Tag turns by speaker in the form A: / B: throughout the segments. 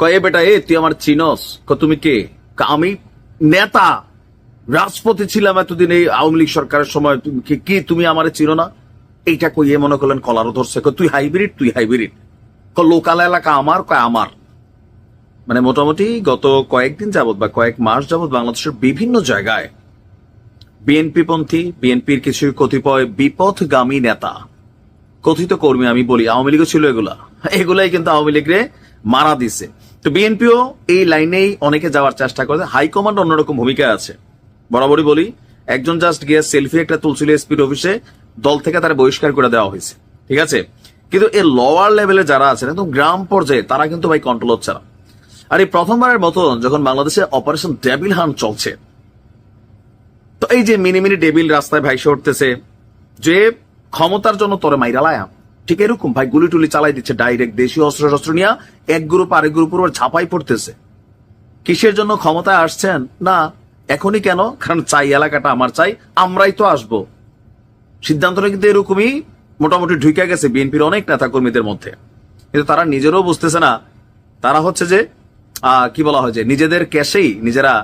A: কয়ে, বেটা, এ, তুই আমার চিনস। ক, তুমি কে? আমি নেতা। রাজপথে ছিলাম এতদিন এই আওয়ামী লীগ সরকারের সময়। তুমি কি- তুমি আমার চিনো না? এইটা কইয়ে মনে করলেন কলারও ধরছে। তুই হাইব্রিড তুই হাইব্রিড। ক, লোকাল এলাকা আমার, কয় আমার। মানে মোটামুটি গত কয়েকদিন যাবত বা কয়েক মাস যাবত বাংলাদেশের বিভিন্ন জায়গায় বিএনপি পন্থী বিএনপির কিছু কতিপয় বিপথগামী নেতা, কথিত কর্মী আমি বলি, আওয়ামী লীগও ছিল এগুলা। এগুলাই কিন্তু আওয়ামী লীগরে মারা দিছে। তো বিএনপিও এই লাইনেই অনেকে যাওয়ার চেষ্টা করে। হাইকমান্ড অন্যরকম ভূমিকায় আছে। বরাবরই বলি, একজন জাস্ট গিয়ে সেলফি একটা তুলছিল এসপির অফিসে দল থেকে তারা বহিষ্কার করে দেওয়া হয়েছে। ঠিক আছে? কিন্তু এই লোয়ার লেভেলে যারা আছেন একদম গ্রাম পর্যায়ে, তারা কিন্তু ভাই কন্ট্রোল হচ্ছে না। আর এই প্রথমবারের মতন যখন বাংলাদেশে অপারেশন ডেভিল হান্ট চলছে, তো এই যে মিনি মিনি ডেবিল রাস্তায় ভাইসে উঠতেছে, যে ক্ষমতার জন্য তোরে মাইরা লায়া ঠিক এরকম? ভাই গুলি টুলি চালাই দিচ্ছে ডাইরেক্ট দেশীয় অস্ত্র শস্ত্র নিয়ে। এক গ্রুপ আরেক গ্রুপের উপর ঝাঁপাই পড়তেছে। কিসের জন্য ক্ষমতায় আসছেন? না, এখনই কেন? কারণ চাই, এলাকাটা আমার চাই, আমরাই তো আসব। সিদ্ধান্তটা কিন্তু এরকমই মোটামুটি ঢুকে গেছে বিএনপির অনেক নেতা কর্মীদের মধ্যে। কিন্তু তারা নিজেরও বুঝতেছে না। তারা হচ্ছে যে কি বলা হয় যে, নিজেদের ক্যাশেই নিজেরা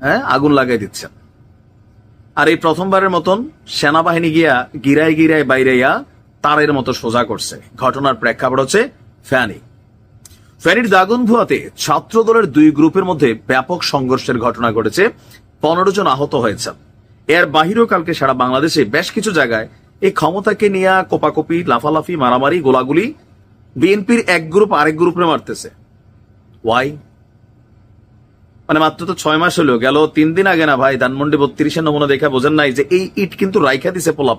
A: হ্যাঁ আগুন লাগাই দিচ্ছেন। আর এই প্রথমবারের মতন সেনাবাহিনী গিয়া গিরায় গিরায় বাইরেয়া তারের মতো সোজা করছে। ঘটনার প্রেক্ষাপট হচ্ছে ফ্যানি ফ্যানির দাগনভুয়াতে ছাত্র দলের দুই গ্রুপের মধ্যে ব্যাপক সংঘর্ষের ঘটনা ঘটেছে। পনেরো জন আহত হয়েছে এর বাহিরেও কালকে সারা বাংলাদেশে বেশ কিছু জায়গায় এই ক্ষমতাকে নিয়ে কোপাকপি, লাফালাফি, মারামারি, গোলাগুলি বিএনপির এক গ্রুপ আরেক গ্রুপে মারতেছে। ওয়াই? মানে মাত্র তো ছয় মাস হলো, গেল তিন দিন আগে না ভাই, ধানমন্ডি বত্রিশের নমুনা দেখা বোঝেন নাই যে এই ইট কিন্তু রাইখা দিছে পোলা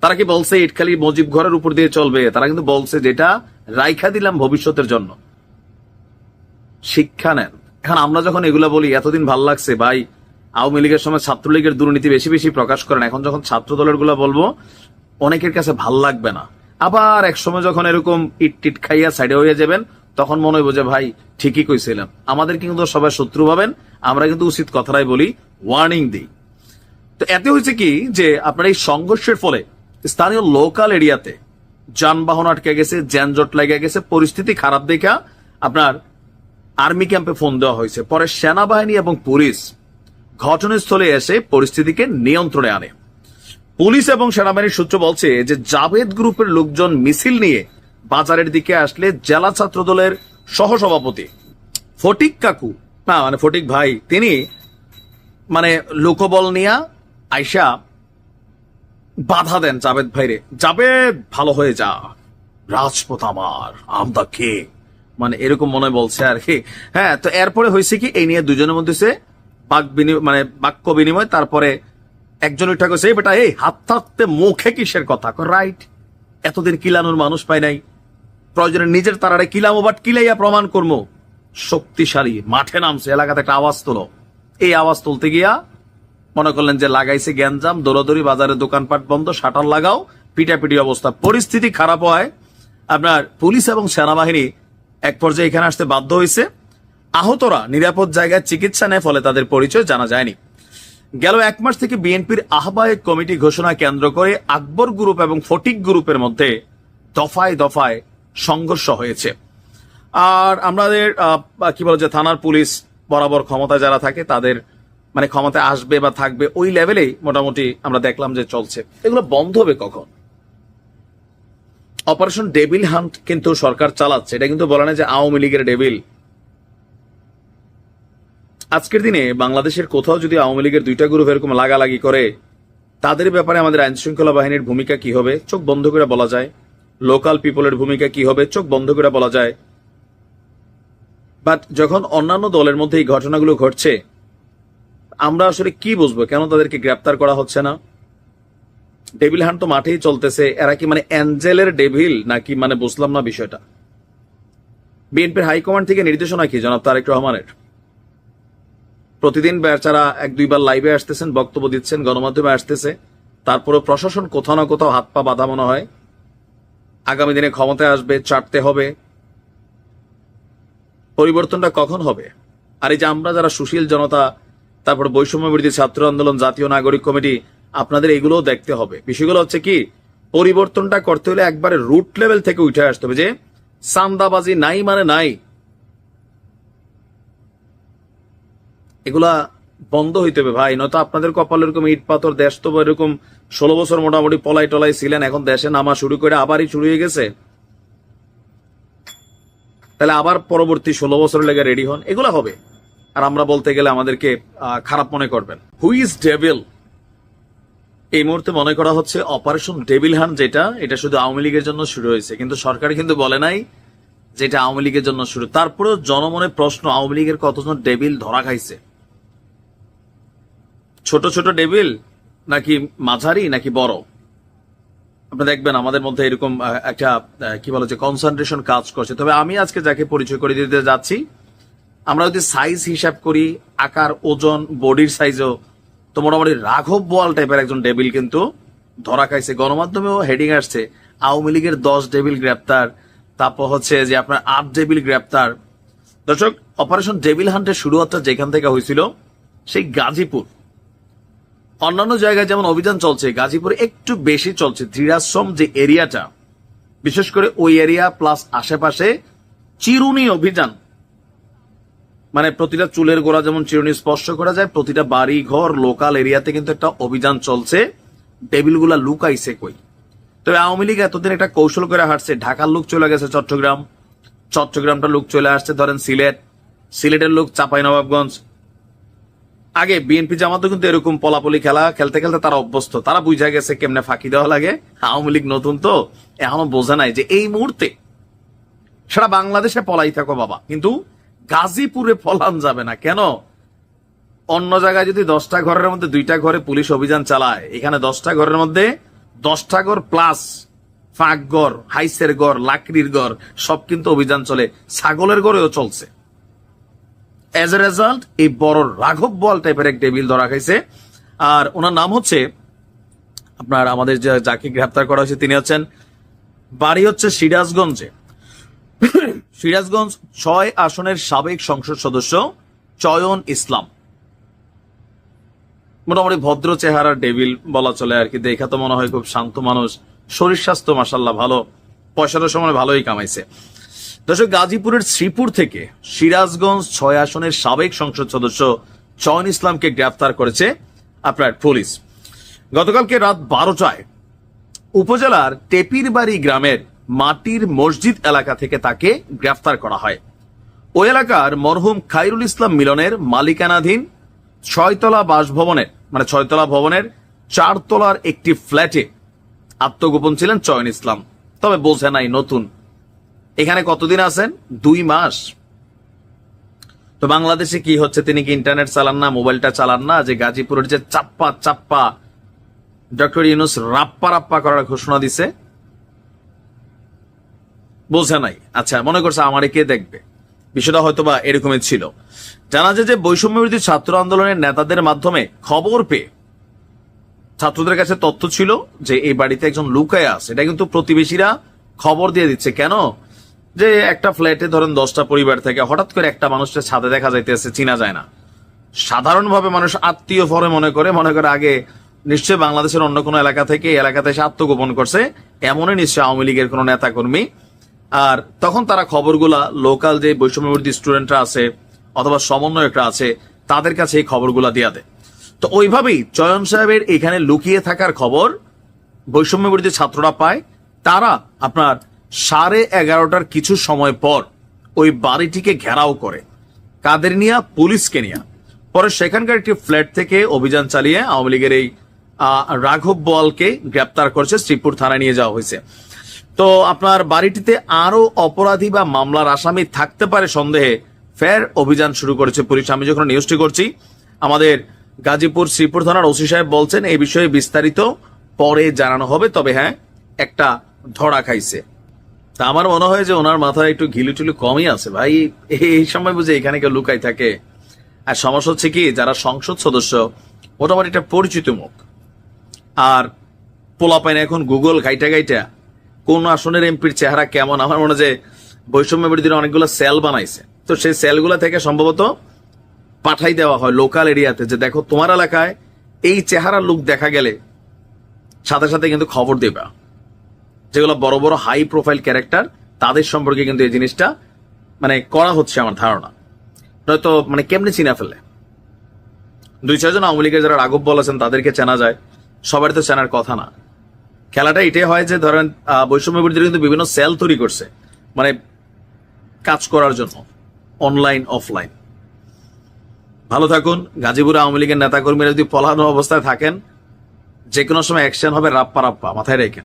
A: তারা কি বলছে ইট খালি মজিব ঘরের উপর দিয়ে চলবে? তারা কিন্তু বলছে যেটা রাইখা দিলাম ভবিষ্যতের জন্য। শিক্ষা নেন। এখন আমরা যখন এগুলা বলি, এতদিন ভালো লাগছে, ভাই, আওয়ামী লীগের সময় ছাত্রলীগের দুর্নীতি বেশি বেশি প্রকাশ করেন। এখন যখন ছাত্র দলেরগুলা বলব, অনেকের কাছে ভালো লাগবে না। আবার এক সময় যখন এরকম ইট টিট খাইয়া সাইডে হয়ে যাবেন, তখন মনে হইব যে, ভাই, ঠিকই কইছিলাম। আমাদের কিন্তু সবাই শত্রু ভাবেন? আমরা কিন্তু উচিত কথাটাই বলি ওয়ার্নিং দিই। তো এতে হয়েছে কি যে, আপনার এই সংঘর্ষের ফলে স্থানীয় লোকাল এরিয়াতে যানবাহন আটকে গেছে, যানজট লেগে গেছে, পরিস্থিতি খারাপ দেখা আপনার আর্মি ক্যাম্পে ফোন দেওয়া হয়েছে। পরে সেনাবাহিনী এবং পুলিশ ঘটনাস্থলে এসে পরিস্থিতিকে নিয়ন্ত্রণে আনে। পুলিশ এবং সেনাবাহিনীর সূত্র বলছে যে জাভেদ গ্রুপের লোকজন মিছিল নিয়ে বাজারের দিকে আসলে জেলা ছাত্র দলের সহসভাপতি ফটিক কাকু, না মানে ফটিক ভাই, তিনি মানে লোকবল নিয়া আইসা বাধা দেন জাভেদ ভাইরে। জাভেদ ভালো হয়ে যা। রাজপথ আমার আমদা কে মানে এরকম মনে বলছে আর কি। হ্যাঁ তো এরপরে হয়েছে কি, এই নিয়ে দুজনের মধ্যে বাক বিনিময় মানে বাক্য বিনিময়, তারপরে একজন উঠা গেছে বেটা, এই হাত থাকতে মুখে কিসের কথা? রাইট এতদিন কিলানোর মানুষ পাই নাই। প্রয়োজনে নিজের তারারে কিলামো বাট কিলাইয়া প্রমাণ করব শক্তিশালী, মাঠে নামছে, এলাকাতে একটা আওয়াজ তোলো। এই আওয়াজ তুলতে গিয়া মনে করলেন যে লাগাইছে গ্যাঞ্জাম দৌড়াদৌড়ি বাজারে দোকানপাট বন্ধ, শাটার লাগাও, পিটাপিটি অবস্থা। পরিস্থিতি খারাপ হয়। আপনার পুলিশ এবং সেনাবাহিনী এক পর্যায়ে এখানে আসতে বাধ্য হয়েছে। আহতরা নিরাপদ জায়গায় চিকিৎসা নেয়, ফলে তাদের পরিচয় জানা যায়নি। গেল এক মাস থেকে বিএনপির আহ্বায়ক কমিটি ঘোষণা কেন্দ্র করে আকবর গ্রুপ এবং ফটিক গ্রুপের মধ্যে দফায় দফায় সংঘর্ষ হয়েছে। আর আমাদের কি বলে যে থানার পুলিশ বরাবর ক্ষমতায় যারা থাকে, তাদের মানে ক্ষমতায় আসবে বা থাকবে, ওই লেভেলেই মোটামুটি আমরা দেখলাম যে চলছে। এগুলো বন্ধ হবে কখন? অপারেশন ডেবিল হান্ট কিন্তু সরকার চালাচ্ছে। এটা কিন্তু বলে না যে আওয়ামী লীগের ডেবিল আজকের দিনে বাংলাদেশের কোথাও যদি আওয়ামী লীগের দুইটা গ্রুপ এরকম লাগালাগি করে, তাদের ব্যাপারে আমাদের আইন শৃঙ্খলা বাহিনীর ভূমিকা কি হবে? চোখ বন্ধ করে বলা যায়। লোকাল পিপলের ভূমিকা কি হবে? চোখ বন্ধ করে বলা যায়। বাট যখন অন্যান্য দলের মধ্যে এই ঘটনাগুলো ঘটছে আমরা আসলে কি বুঝব? কেন তাদেরকে গ্রেপ্তার করা হচ্ছে না? ডেভিল হান্ট তো মাঠেই চলতেছে। এরা কি মানে অ্যাঞ্জেলের ডেভিল নাকি মানে বুঝলাম না বিষয়টা? বিএনপির হাইকমান্ড থেকে নির্দেশনা কি, জনাব তারেক রহমানের? প্রতিদিন বেচারা এক, দুইবার লাইভে আসতেছেন, বক্তব্য দিচ্ছেন, গণমাধ্যমে আসতেছে। তারপরে প্রশাসন কোথাও না কোথাও হাত পা বাঁধা মনে হয়। আগামী দিনে ক্ষমতায় আসবে, চাটতে হবে। পরিবর্তনটা কখন হবে? আর এই যে আমরা যারা সুশীল জনতা তারপর বৈষম্য বিরোধী ছাত্র আন্দোলন, জাতীয় নাগরিক কমিটি, আপনাদের এগুলোও দেখতে হবে। বিষয়গুলো হচ্ছে কি, পরিবর্তনটা করতে হলে একবারে রুট লেভেল থেকে উঠে আসতে হবে যে, সান্দাবাজি নাই মানে নাই। এগুলা বন্ধ হইতে হবে ভাই, নয়তো আপনাদের কপাল এরকম ইট পাথর, দেশ তো এরকম ষোলো বছর মোটামুটি পলাই টলাই ছিলেন, এখন দেশে নামা শুরু করে আবারই শুরু হয়ে গেছে। তাহলে আবার পরবর্তী ষোলো বছর লেগে রেডি হন, এগুলা হবে। আর আমরা বলতে গেলে আমাদেরকে খারাপ মনে করবেন। হু ইজ ডেভিল এই মুহূর্তে মনে করা হচ্ছে অপারেশন ডেভিল হান যেটা, এটা শুধু আওয়ামী লীগের জন্য শুরু হয়েছে। কিন্তু সরকার কিন্তু বলে নাই যেটা আওয়ামী লীগের জন্য শুরু। তারপরেও জনমনে প্রশ্ন, আওয়ামী লীগের কতজন ডেভিল ধরা খাইছে? ছোট ছোট ডেভিল নাকি মাঝারি নাকি বড়? আপনি দেখবেন আমাদের মধ্যে এরকম একটা কি বলে যে কনসেন্ট্রেশন কাজ করছে। তবে আমি আজকে যাকে পরিচয় করে দিতে যাচ্ছি আমরা যদি সাইজ হিসাব করি, আকার, ওজন বডির সাইজও তো মোটামুটি রাঘব বোয়াল টাইপের একজন ডেবিল কিন্তু ধরা খাইছে। গণমাধ্যমেও হেডিং আসছে, আওয়ামী লীগের দশ ডেবিল গ্রেপ্তার, তারপর হচ্ছে যে আপনার আট ডেবিল গ্রেপ্তার। দর্শক অপারেশন ডেবিল হান্টের শুরুয়াতটা যেখান থেকে হয়েছিল, সেই গাজীপুর। অন্যান্য জায়গায় যেমন অভিযান চলছে, গাজীপুরে একটু বেশি চলছে ধীরাশ্রম যে এরিয়াটা বিশেষ করে ওই এরিয়া প্লাস আশেপাশে চিরুনি অভিযান। মানে প্রতিটা চুলের গোড়া যেমন চিরুনি স্পর্শ করা যায়, প্রতিটা বাড়ি, ঘর লোকাল এরিয়াতে কিন্তু একটা অভিযান চলছে। টেবিলগুলা লুকাইছে কই? তবে আওয়ামী লীগ এতদিন একটা কৌশল করে হাঁটছে। ঢাকার লোক চলে গেছে চট্টগ্রাম। চট্টগ্রামটা লোক চলে আসছে, ধরেন সিলেট। সিলেটের লোক চাপাই নবাবগঞ্জ। আগে বিএনপি জামাতও কিন্তু এরকম পলাপলি খেলা, খেলতে খেলতে তারা অভ্যস্ত। তারা বুঝা গেছে কেমনে ফাঁকি দেওয়া লাগে। আওয়ামী লীগ নতুন তো, এখনও বোঝা নাই যে এই মুহূর্তে সারা বাংলাদেশে পলাই থাকো বাবা। কিন্তু গাজীপুরে ফলান যাবে না। কেন? অন্য জায়গায় যদি দশটা ঘরের মধ্যে দুইটা ঘরে পুলিশ অভিযান চালায়, এখানে দশটা ঘরের মধ্যে দশটা ঘর প্লাস ফাঁক ঘর, হাইসের ঘর, লাকড়ির ঘর, সব কিন্তু অভিযান চলে। ছাগলের ঘরেও চলছে। এজ এ রেজাল্ট এই বড় রাঘব বল টাইপের এক টেবিল ধরা খাইছে। আর ওনার নাম হচ্ছে, আপনার আমাদের যাকে গ্রেপ্তার করা হয়েছে, তিনি হচ্ছেন, বাড়ি হচ্ছে সিরাজগঞ্জে। সিরাজগঞ্জ ছয় আসনের সাবেক সংসদ সদস্য চয়ন ইসলাম। মোটামুটি ভদ্র চেহারার ডেভিল বলা চলে আর কি। দেখা তো মনে হয় খুব শান্ত মানুষ। শরীর স্বাস্থ্য মাসাল্লাহ ভালো। পয়সাটার সময় ভালোই কামাইছে। দর্শক, গাজীপুরের শ্রীপুর থেকে সিরাজগঞ্জ ছয় আসনের সাবেক সংসদ সদস্য চয়ন ইসলামকে গ্রেফতার করেছে আপনার পুলিশ। গতকালকে রাত বারোটায় উপজেলার টেপিরবাড়ি গ্রামের মাটির মসজিদ এলাকা থেকে তাকে গ্রেফতার করা হয়। ওই এলাকার মরহুম খাইরুল ইসলাম মিলনের মালিকানাধীন ছয়তলা বাসভবনের মানে ছয়তলা ভবনের চারতলার একটি ফ্ল্যাটে আত্মগোপন ছিলেন চয়ন ইসলাম। তবে বোঝে নাই নতুন। এখানে কতদিন আছেন? দুই মাস। তো বাংলাদেশে কি হচ্ছে? তিনি কি ইন্টারনেট চালান না, মোবাইলটা চালান না? যে গাজীপুরের যে চাপ্পা চাপ্পা ডক্টর ইউনুস রাপ্পা রাপ্পা করার ঘোষণা দিছে বোঝে নাই। আচ্ছা মনে করছে আমারে কে দেখবে? বিষয়টা হয়তো বা এরকমই ছিল। জানা যায় যে বৈষম্য বিরোধী ছাত্র আন্দোলনের নেতাদের মাধ্যমে খবর পেয়ে ছাত্রদের কাছে তথ্য ছিল যে এই বাড়িতে একজন লুকায় আছে। এটা কিন্তু প্রতিবেশীরা খবর দিয়ে দিচ্ছে। কেন? যে একটা ফ্ল্যাটে ধরেন দশটা পরিবার থেকে হঠাৎ করে একটা মানুষের ছাদে দেখা যাইতেছে, চিনা যায় না। সাধারণভাবে মানুষ আত্মীয় ফরে মনে করে মনে করে আগে নিশ্চয়ই বাংলাদেশের অন্য কোনো এলাকা থেকে এলাকাতে এসে আত্মগোপন করছে। এমনই নিশ্চয়ই আওয়ামী লীগের কোনো নেতা কর্মী আর তখন তারা খবরগুলা লোকাল যে বৈষম্যবর্তী স্টুডেন্টরা আছে অথবা সমন্বয়করা আছে, তাদের কাছে এই খবরগুলা দিয়া দেয়। তো ওইভাবেই চয়ন সাহেবের এখানে লুকিয়ে থাকার খবর বৈষম্যবর্তী ছাত্ররা পায়। তারা আপনার সাড়ে এগারোটার কিছু সময় পর ওই বাড়িটিকে ঘেরাও করে। কাদের নিয়া? পুলিশকে নিয়া। পরে সেখানকার একটি ফ্ল্যাট থেকে অভিযান চালিয়ে আওয়ামী লীগের এই রাঘব বোয়ালকে গ্রেপ্তার করছে, শ্রীপুর থানায় নিয়ে যাওয়া হয়েছে। তো আপনার বাড়িটিতে আরও অপরাধী বা মামলার আসামি থাকতে পারে সন্দেহে ফের অভিযান শুরু করেছে পুলিশ। আমি যখন নিউজটি করছি, আমাদের গাজীপুর শ্রীপুর থানার ওসি সাহেব বলছেন, এই বিষয়ে বিস্তারিত পরে জানানো হবে, তবে হ্যাঁ একটা ধরা খাইছে। তা আমার মনে হয় যে ওনার মাথায় একটু ঘিলু টিলু কমই আছে। ভাই, এই সময় বুঝে এখানে কেউ লুকাই থাকে। আর সমস্যা হচ্ছে কি, যারা সংসদ সদস্য, মোটামুটি একটা পরিচিত মুখ। আর পোলা পাইনা এখন গুগল গাইটা গাইটা কোন আসনের এমপির চেহারা কেমন? আমার মনে হয় যে বৈষম্য বিরোধীরা অনেকগুলো সেল বানাইছে। তো সেই সেলগুলো থেকে সম্ভবত পাঠাই দেওয়া হয় লোকাল এরিয়াতে যে দেখো তোমার এলাকায় এই চেহারার লোক দেখা গেলে সাথে সাথে কিন্তু খবর দেবা। যেগুলো বড় বড় হাই প্রোফাইল ক্যারেক্টার তাদের সম্পর্কে কিন্তু এই জিনিসটা মানে করা হচ্ছে আমার ধারণা। নয়তো মানে কেমনি চিনা ফেলে? দুই, চারজন আওয়ামী লীগের যারা রাঘব বলেছেন তাদেরকে চেনা যায়। সবার তো চেনার কথা না। খেলাটা এটাই হয় যে ধরেন বৈষম্য বিরোধীরা কিন্তু বিভিন্ন সেল তৈরি করছে মানে কাজ করার জন্য অনলাইন অফলাইন ভালো থাকুন, গাজীপুর আওয়ামী লীগের নেতাকর্মীরা যদি পলানো অবস্থায় থাকেন যে কোনো সময় অ্যাকশন হবে, রাপ্পা রাপ্পা, মাথায় রেখে